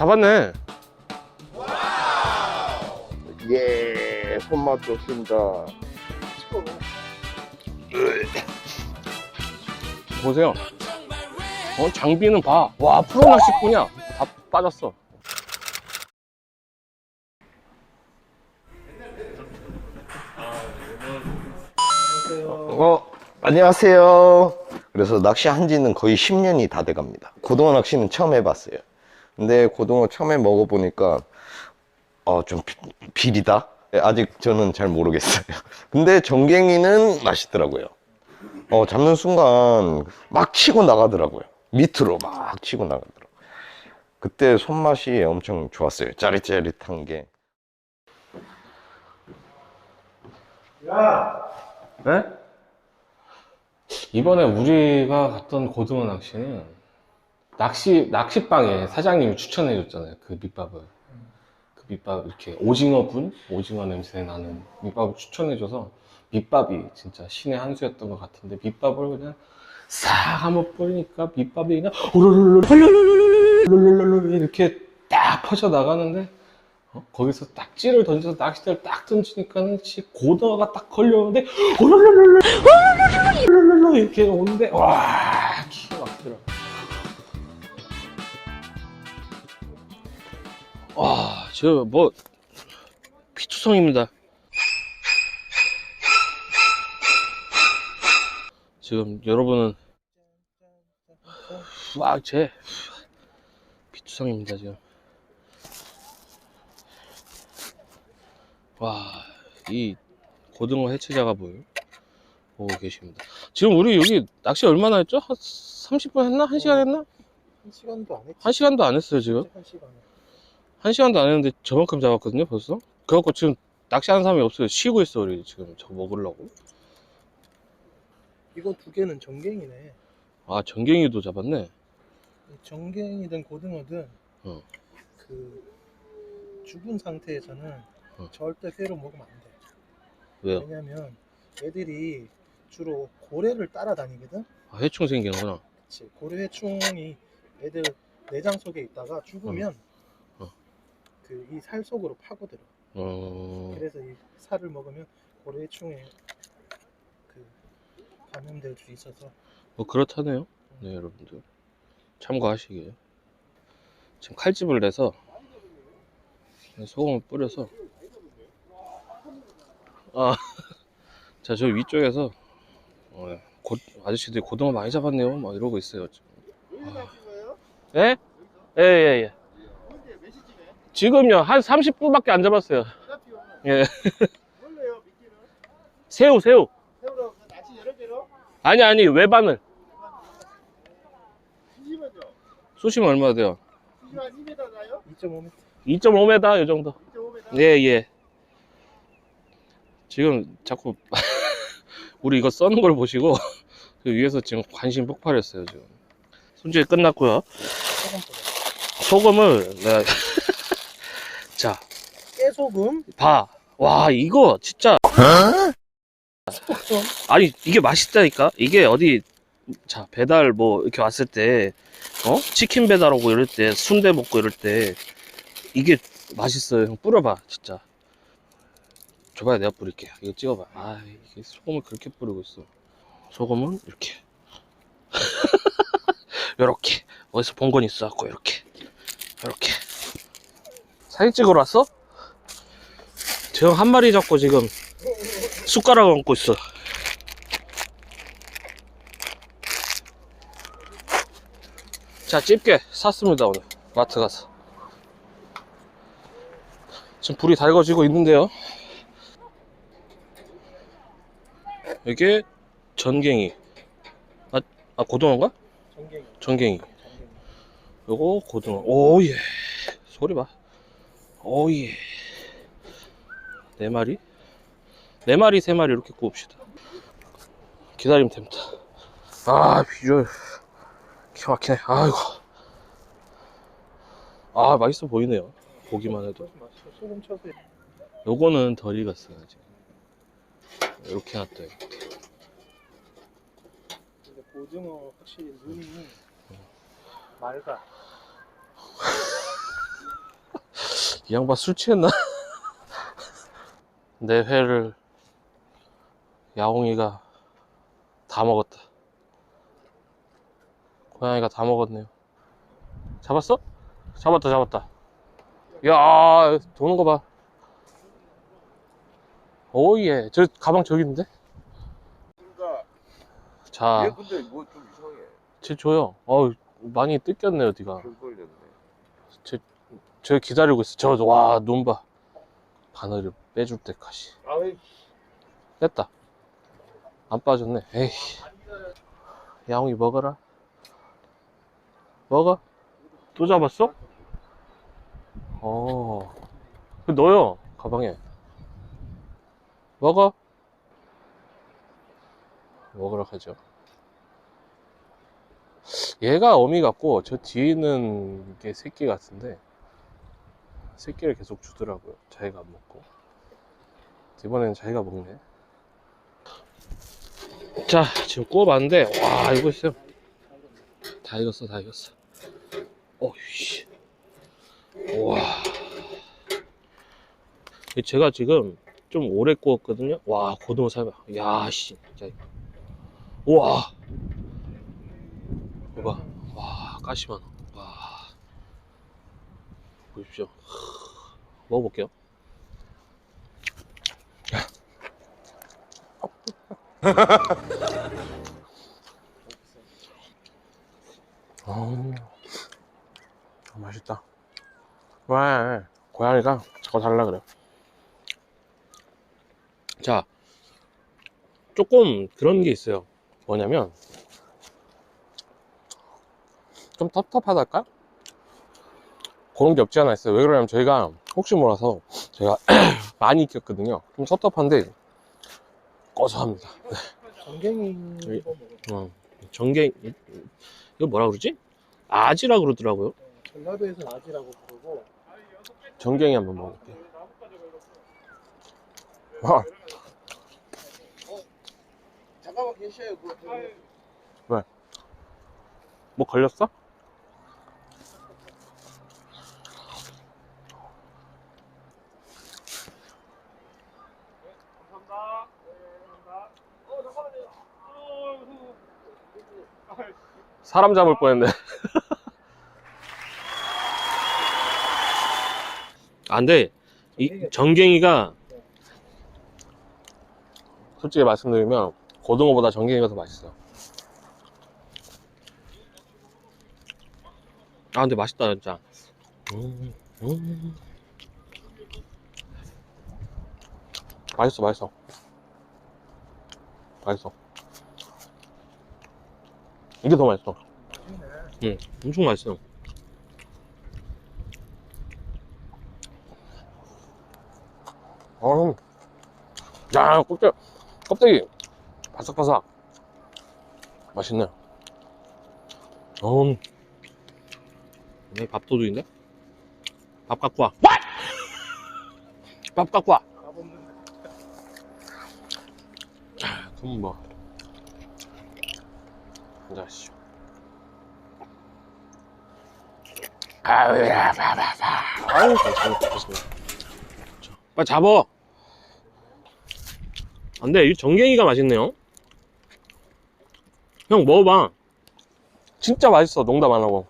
잡았네. 예, 손맛 좋습니다. 보세요. 어, 장비는 봐. 와, 프로 낚시꾼이야. 다 빠졌어. 어, 안녕하세요. 그래서 낚시 한 지는 거의 10년이 다 돼갑니다. 고등어 낚시는 처음 해봤어요. 근데 고등어 처음 에 먹어보니까, 어, 좀 비- 비리다? 예, 아직 저는 잘 모르겠어요. 근데 정갱이는 맛있더라고요. 어, 잡는 순간 막 치고 나가더라고요. 밑으로 막 치고 나가더라고요. 그때 손맛이 엄청 좋았어요. 짜릿짜릿한 게. 네? 이번에 우리가 갔던 고등어 낚시는 낚시 낚시방에 사장님이 추천해 줬잖아요. 그 밑밥을. 그 밑밥 이렇게 오징어 분, 오징어 냄새 나는 밑밥을 추천해 줘서 밑밥이 진짜 신의 한 수였던 것 같은데 밑밥을 그냥 싹 한번 뿌리니까 밑밥이 그냥 오르르르 르르르르 이렇게 딱 퍼져 나가는데 어? 거기서 딱지를 던져서 낚싯대를 딱 던지니까는 씨 고등어가 딱 걸려오는데 오르르르르 오르르르르 이렇게 오는데 와 와, 저뭐 피투성입니다. 지금 여러분은 와 제 피투성입니다 지금. 와, 이 고등어 해체자가 보여 보고 계십니다. 지금 우리 여기 낚시 얼마나 했죠? 한 30분 했나? 1시간 했나? 한 시간도 안 했지. 1시간도 안 했어요, 지금. 한 시간. 한 시간도 안 했는데 저만큼 잡았거든요 벌써 그래갖고 지금 낚시하는 사람이 없어요 쉬고 있어 우리 지금 저거 먹으려고 이거 두 개는 정갱이네. 아 전갱이도 잡았네 이 정갱이든 고등어든 어. 그 죽은 상태에서는 어. 절대 회로 먹으면 안 돼. 왜요? 왜냐면 애들이 주로 고래를 따라다니거든. 아, 해충 생기는구나 그치. 고래 해충이 애들 내장 속에 있다가 죽으면 어. 어. 그이 살 속으로 파고들어. 어... 그래서 이 살을 먹으면 고래 해충에 그 감염될 수 있어서 뭐 그렇다네요 네 여러분들 참고하시길 지금 칼집을 내서 소금을 뿌려서 아 자 저 위쪽에서 어, 고, 아저씨들이 고등어 많이 잡았네요 막 이러고 있어요 지금 예? 예, 예, 예. 지금요, 한 30분밖에 안 잡았어요. 예. 원래요 미끼는 새우, 새우. 새우로 낚시 여러 개로 아니, 아니, 외바늘. 수심 얼마 돼요? 뒤집어 2m 나요? 2.5m. 2.5m, 요 정도. 2.5m. 예, 예. 지금 자꾸, 우리 이거 써는 걸 보시고, 그 위에서 지금 관심 폭발했어요, 지금. 손질이 끝났고요. 소금을, 내가, 자, 깨소금. 봐. 와, 이거 진짜. 좀. 아니 이게 맛있다니까? 이게 어디 자 배달 뭐 이렇게 왔을 때 어? 치킨 배달 오고 이럴 때 순대 먹고 이럴 때 이게 맛있어요. 형 뿌려봐 진짜. 줘봐요 내가 뿌릴게. 이거 찍어봐. 아 이게 소금을 그렇게 뿌리고 있어. 소금은 이렇게. 요렇게. 어디서 본 건 있어? 갖고 이렇게. 이렇게 사진 찍으러 왔어? 저형한 마리 잡고 지금 숟가락 얹고 있어. 자, 집게 샀습니다, 오늘. 마트 가서. 지금 불이 달궈지고 있는데요. 이게 전갱이. 아, 아 고등어인가? 전갱이. 정갱이. 요거 고등어. 오, 예. 소리 봐. 오, 예. 네 마리? 네 마리, 세 마리 이렇게 구웁시다. 기다리면 됩니다. 아, 비주얼. 기가 막히네. 아이고. 아, 맛있어 보이네요. 보기만 해도. 요거는 덜 익었어요, 아직. 이렇게 놨다, 이렇게. 근데 고등어 확실히 눈이 맑아. 이 양반 술 취했나? 내 회를 야옹이가 다 먹었다. 고양이가 다 먹었네요. 잡았어? 잡았다, 잡았다. 야, 도는 거 봐. 오예. 저 가방 저기 있는데? 자, 얘 근데 뭐 좀 이상해. 쟤 줘요. 어우, 많이 뜯겼네요. 좀 걸렸네. 저 기다리고 있어. 저, 와, 눈 봐. 바늘을 빼줄 때까지. 아이 뺐다. 안 빠졌네. 에이. 야옹이 먹어라. 먹어. 또 잡았어? 어. 그 넣어요. 가방에. 먹어. 먹으라 하죠. 얘가 어미 같고, 저 뒤에 있는 게 새끼 같은데, 새끼를 계속 주더라고요. 자기가 안 먹고. 이번에는 자기가 먹네. 자, 지금 구워봤는데, 와, 이거 있어요. 다 익었어, 다 익었어. 어이씨. 와. 이 제가 지금 좀 오래 구웠거든요. 와, 고등어 살봐. 야, 씨. 진짜. 우와. 이거 봐. 와, 가시만. 와. 보십시오. 먹어볼게요. 어, 맛있다. 와, 고양이가 자꾸 달라 그래. 자, 조금 그런 게 있어요. 뭐냐면, 좀 텁텁하달까? 그런 게 없지 않아 있어요. 왜 그러냐면 저희가 혹시 몰라서 제가 많이 익혔거든요. 좀 텁텁한데 고소합니다. 전갱이. 어, 정갱 이거 뭐라 그러지? 아지라 그러더라고요. 전라도에서 아지라고 부르고 정갱이 한번 먹어볼게요. 와, 잠깐만 계셔요. 그거 뭐 걸렸어? 사람 잡을 뻔했네. 안 돼. 이 정갱이가 솔직히 말씀드리면 고등어보다 정갱이가 더 맛있어요. 아 근데 맛있다 진짜. 음, 음. 맛있어 맛있어. 맛있어. 이게 더 맛있어. 응, 엄청 맛있어. 어, 야, 껍데기, 껍데기, 바삭바삭. 맛있네. 어, 내 밥도둑인데? 밥 갖고 와. 밥 갖고 와. 밥 없는데 그럼 뭐. 앉아시죠. 아유, 야, 봐, 봐, 봐. 아유, 괜찮습니다. 자, 빨리 잡어. 안 돼, 이 정갱이가 맛있네요. 형, 먹어봐. 진짜 맛있어, 농담 안 하고.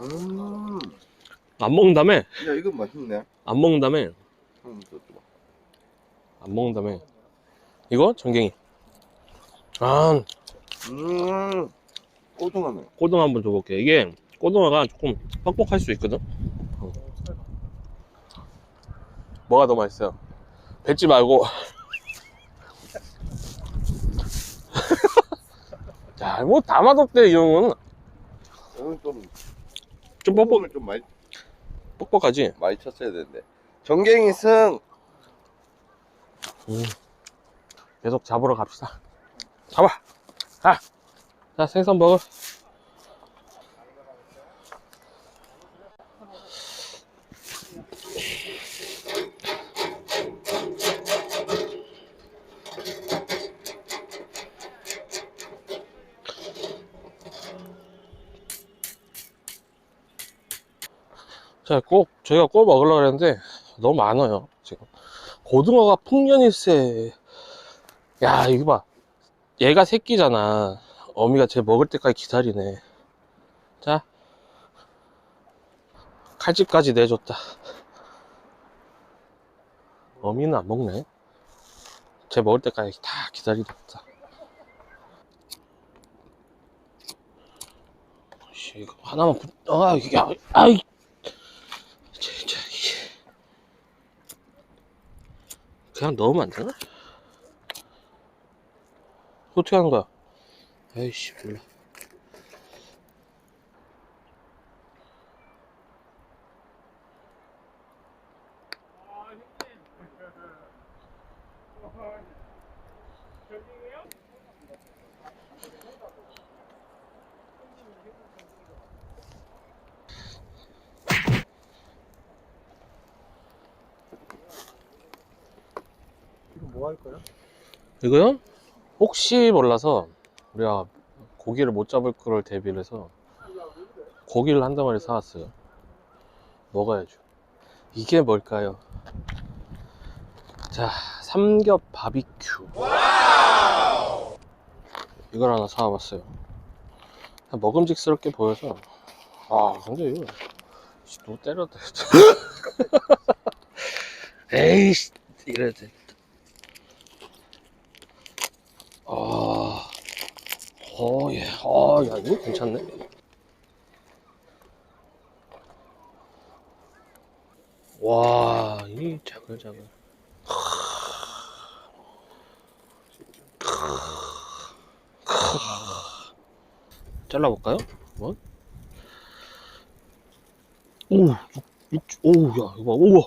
음. 안 먹는 다음에, 야 이거 맛있네. 안 먹는 다음에, 한번 더 줘봐. 안 먹는 다음에. 이거? 정갱이. 아, 음. 꼬등하네. 꼬등어 한번 줘볼게. 이게 꼬등어가 조금 뻑뻑할 수 있거든. 어. 뭐가 더 맛있어요? 뱉지 말고. 자, 뭐다 맛없대 이 형은. 이건 좀좀 뻑뻑 뻑뻑을 좀 많이 뻑뻑하지. 많이 쳤어야 되는데. 정갱이 승. 음. 계속 잡으러 갑시다 잡아 아! 자 생선 먹어 자, 꼭, 저희가 꼭 먹으려고 그랬는데, 너무 많아요, 지금. 고등어가 풍년이 세. 야, 이거 봐. 얘가 새끼잖아. 어미가 쟤 먹을 때까지 기다리네. 자. 칼집까지 내줬다. 어미는 안 먹네. 쟤 먹을 때까지 다 기다리겠다. 하나만 붙, 아, 이게, 아, 아이. 진짜, 이게. 그냥 넣으면 안 되나? 어떻게 하는 거야? 에이씨, 몰라. 뭐 할 거야? 이거요? 혹시 몰라서 우리가 고기를 못 잡을 거를 대비를 해서 고기를 한 덩어리 사왔어요. 먹어야죠. 이게 뭘까요? 자, 삼겹 바비큐. 이걸 하나 사와봤어요. 먹음직스럽게 보여서. 아, 근데 이거 씨, 누구 때려도 에이씨, 이래야 돼. 아, 어, 예. 아, 야, 이거 괜찮네. 와, 이 자글자글. 잘라볼까요? 뭐? 오, 육, 육, 오, 야, 이거 봐, 우와.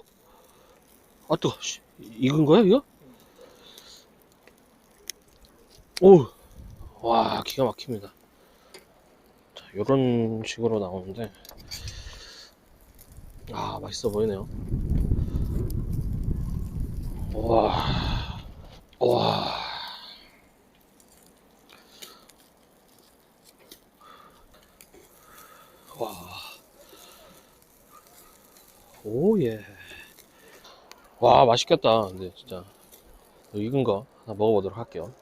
아, 씨. 익은 거야, 이거? 오, 와, 기가 막힙니다. 자, 요런 식으로 나오는데, 아, 맛있어 보이네요. 와, 와. 와. 오, 예. 와, 맛있겠다. 근데 진짜. 익은 거 하나 먹어보도록 할게요.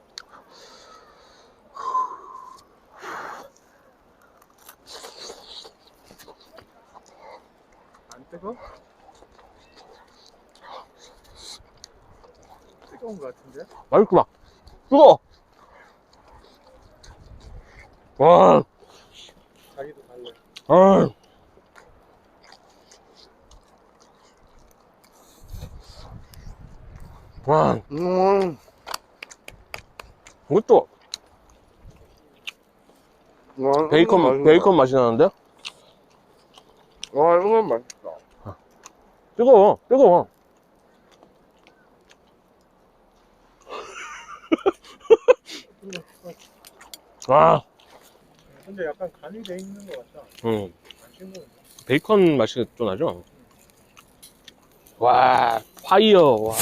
안 뜨거? 거 같은데? 맛있구나. 뜨거! 와, 자기도 달래. 아. 와, 음, 이것도 와, 베이컨. 베이컨 맛이 나는데? 와, 이건 맛있다. 뜨거워, 뜨거워. 아, 근데 약간 간이 돼 있는 거 같다. 음, 안 싱거운데? 베이컨 맛이 좀 나죠? 와, 파이어, 와.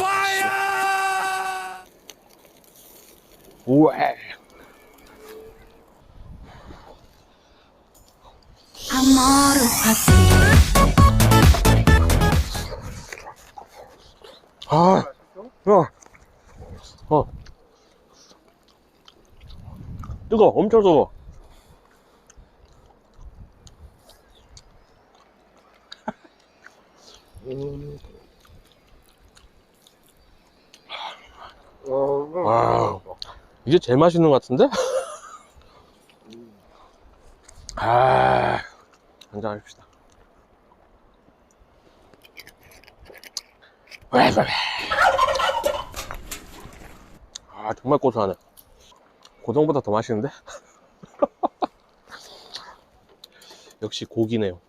우와. 아? 야, 뜨거, 엄청 뜨거. 음. 와. 이게 제일 맛있는 것 같은데? 아, 한잔 합시다. 왜, 왜, 왜. 아, 정말 고소하네. 고등보다 더 맛있는데? 역시 고기네요.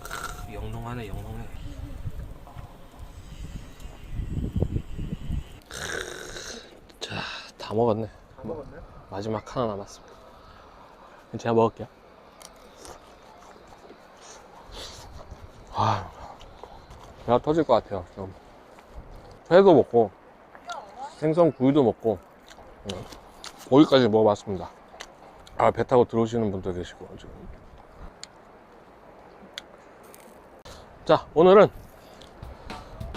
크, 영롱하네, 영롱해. 자, 다 먹었네. 다 먹었네? 마지막 하나 남았습니다. 제가 먹을게요. 아, 배가 터질 것 같아요. 좀. 회도 먹고, 생선 구이도 먹고, 음, 고기까지 먹어봤습니다. 아, 배 타고 들어오시는 분도 계시고, 지금. 자, 오늘은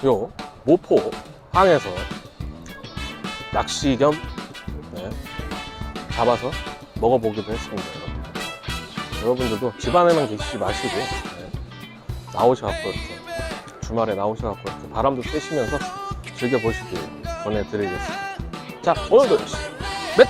요 모포 항에서 낚시 겸 네, 잡아서 먹어보기도 했습니다. 여러분. 여러분들도 집안에만 계시지 마시고 네, 나오셔갖고 주말에 나오셔갖고 바람도 쐬시면서 즐겨보시길 권해드리겠습니다. 자, 오늘도 몇?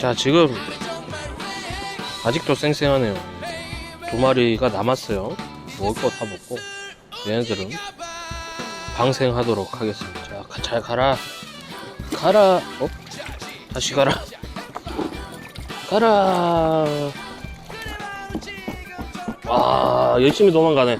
자 지금 아직도 쌩쌩하네요. 두 마리가 남았어요. 먹을 거 다 먹고. 얘네들은 방생하도록 하겠습니다. 자, 가- 잘 가라. 가라 어? 다시 가라. 가라. 와 열심히 도망가네